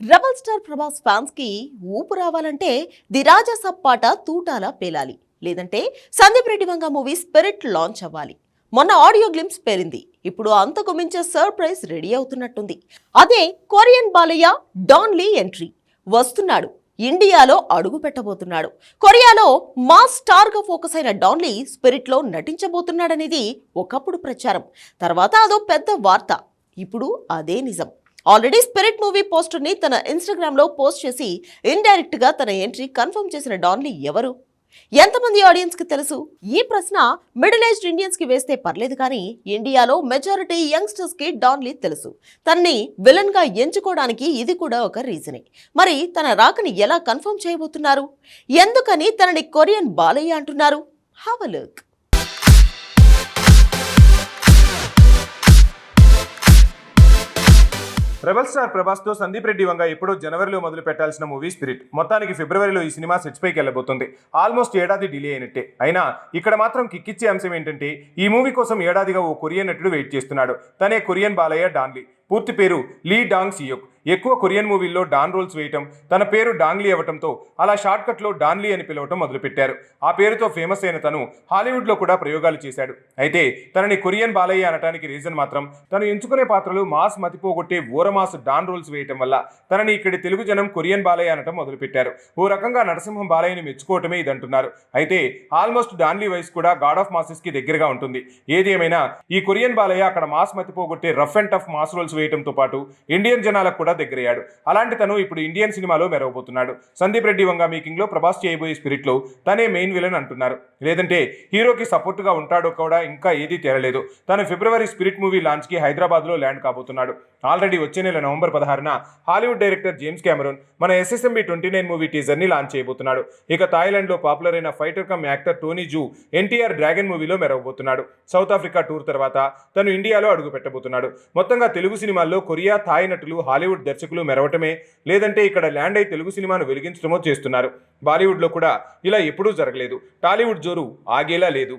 Rebel star Prabhas ఫ్యాన్స్కి ఊపు రావాలంటే ది రాజా సప్పాట తూటాల పేలాలి. లేదంటే Sandeep Reddy Vanga movie spirit launch అవ్వాలి. మొన్న ఆడియో గ్లిమ్స్ పేరింది. ఇప్పుడు అంతకు మించే సర్ప్రైజ్ రెడీ అవుతున్నట్టుంది. అదే కొరియన్ బాలయ్య డాన్లీ ఎంట్రీ. వస్తున్నాడు. ఇండియాలో అడుగు పెట్టబోతున్నాడు. కొరియాలో మా స్టార్గా ఫోకస్ అయిన డాన్లీ స్పిరిట్లో నటించబోతున్నాడనేది ఒకప్పుడు ప్రచారం. తర్వాత అదో పెద్ద వార్త. ఇప్పుడు అదే నిజం. ఆల్రెడీ స్పిరిట్ మూవీ పోస్టర్ని తన ఇన్స్టాగ్రామ్లో పోస్ట్ చేసి ఇండైరెక్ట్గా తన ఎంట్రీ కన్ఫర్మ్ చేసిన డాన్లీ ఎవరు? ఎంతమంది ఆడియన్స్కి తెలుసు? ఈ ప్రశ్న మిడిల్ ఏజ్డ్ ఇండియన్స్కి వేస్తే పర్లేదు కానీ ఇండియాలో మెజారిటీ యంగ్స్టర్స్కి డాన్లీ తెలుసు. తనని విలన్గా ఎంచుకోవడానికి ఇది కూడా ఒక రీజనే. మరి తన రాకని ఎలా కన్ఫర్మ్ చేయబోతున్నారు? ఎందుకని తనని కొరియన్ బాలయ్య అంటున్నారు? Have a look rebel star ప్రభాస్తో Sandeep Reddy Vanga ఎప్పుడో జనవరిలో మొదలు పెట్టాల్సిన మూవీ స్పిరిట్. మొత్తానికి ఫిబ్రవరిలో ఈ సినిమా సెట్స్ పైకి వెళ్ళబోతుంది. ఆల్మోస్ట్ ఏడాది డిలే అయినట్టే. అయినా ఇక్కడ మాత్రం కిక్కిచ్చే అంశం ఏంటంటే ఈ మూవీ కోసం ఏడాదిగా ఓ కొరియన్ నటుడు వెయిట్ చేస్తున్నాడు. తనే కొరియన్ బాలయ్య డాన్లీ. పూర్తి పేరు లీ డాంగ్ సియోక్. ఎక్కువ కొరియన్ మూవీల్లో డాన్ రోల్స్ వేయటం తన పేరు డాంగ్లీ అవ్వటంతో అలా షార్ట్ కట్లో డాన్లీ అని పిలవటం మొదలుపెట్టారు. ఆ పేరుతో ఫేమస్ అయిన తను హాలీవుడ్లో కూడా ప్రయోగాలు చేశాడు. అయితే తనని కొరియన్ బాలయ్య అనటానికి రీజన్ మాత్రం తను ఎంచుకునే పాత్రలు మాస్ మతిపోగొట్టే ఊరమాస్ డాన్ రోల్స్ వేయటం వల్ల తనని ఇక్కడి తెలుగు జనం కొరియన్ బాలయ్య అనటం మొదలుపెట్టారు. ఓ రకంగా నరసింహం బాలయ్యని మెచ్చుకోవటమే ఇదంటున్నారు. అయితే ఆల్మోస్ట్ డాన్లీ వయసు కూడా గాడ్ ఆఫ్ మాసెస్కి దగ్గరగా ఉంటుంది. ఏది ఏమైనా ఈ కొరియన్ బాలయ్య అక్కడ mass మతిపోగొట్టే rough and tough mass roles వేయటంతో పాటు ఇండియన్ జనాలకు కూడా దగ్గరయ్యాడు. అలాంటి తను ఇప్పుడు ఇండియన్ సినిమాలో మెరవబోతున్నాడు. సందీప్ రెడ్డి వంగ మీకింగ్లో ప్రభాస్ చేయబోయే స్పిరిట్లో తనే మెయిన్ విలన్ అంటున్నారు. లేదంటే హీరోకి సపోర్ట్గా ఉంటాడో కూడా ఇంకా ఏదీ తేలలేదు. తను ఫిబ్రవరి స్పిరిట్ మూవీ లాంచ్కి హైదరాబాద్లో ల్యాండ్ కాబోతున్నాడు. ఆల్రెడీ వచ్చే నెల నవంబర్ పదహారున హాలీవుడ్ డైరెక్టర్ జేమ్స్ కెమెరూన్ మన ఎస్ఎస్ఎంబి ట్వంటీ నైన్ మూవీ టీజర్ని లాంచ్ చేయబోతున్నాడు. ఇక థాయిలాండ్లో పాపులర్ అయిన fighter cum actor Tony Jaa NTR dragon మూవీలో మెరవబోతున్నాడు. సౌత్ ఆఫ్రికా టూర్ తర్వాత తను ఇండియాలో అడుగు పెట్టబోతున్నాడు మొత్తంగా తెలుగు సినిమాల్లో కొరియా థాయ్ నటులు హాలీవుడ్ దర్శకులు మెరవటమే లేదంటే ఇక్కడ ల్యాండ్ అయి తెలుగు సినిమాను వెలిగించడమో చేస్తున్నారు. బాలీవుడ్లో కూడా ఇలా ఎప్పుడూ జరగలేదు. టాలీవుడ్ జోరు ఆగేలా లేదు.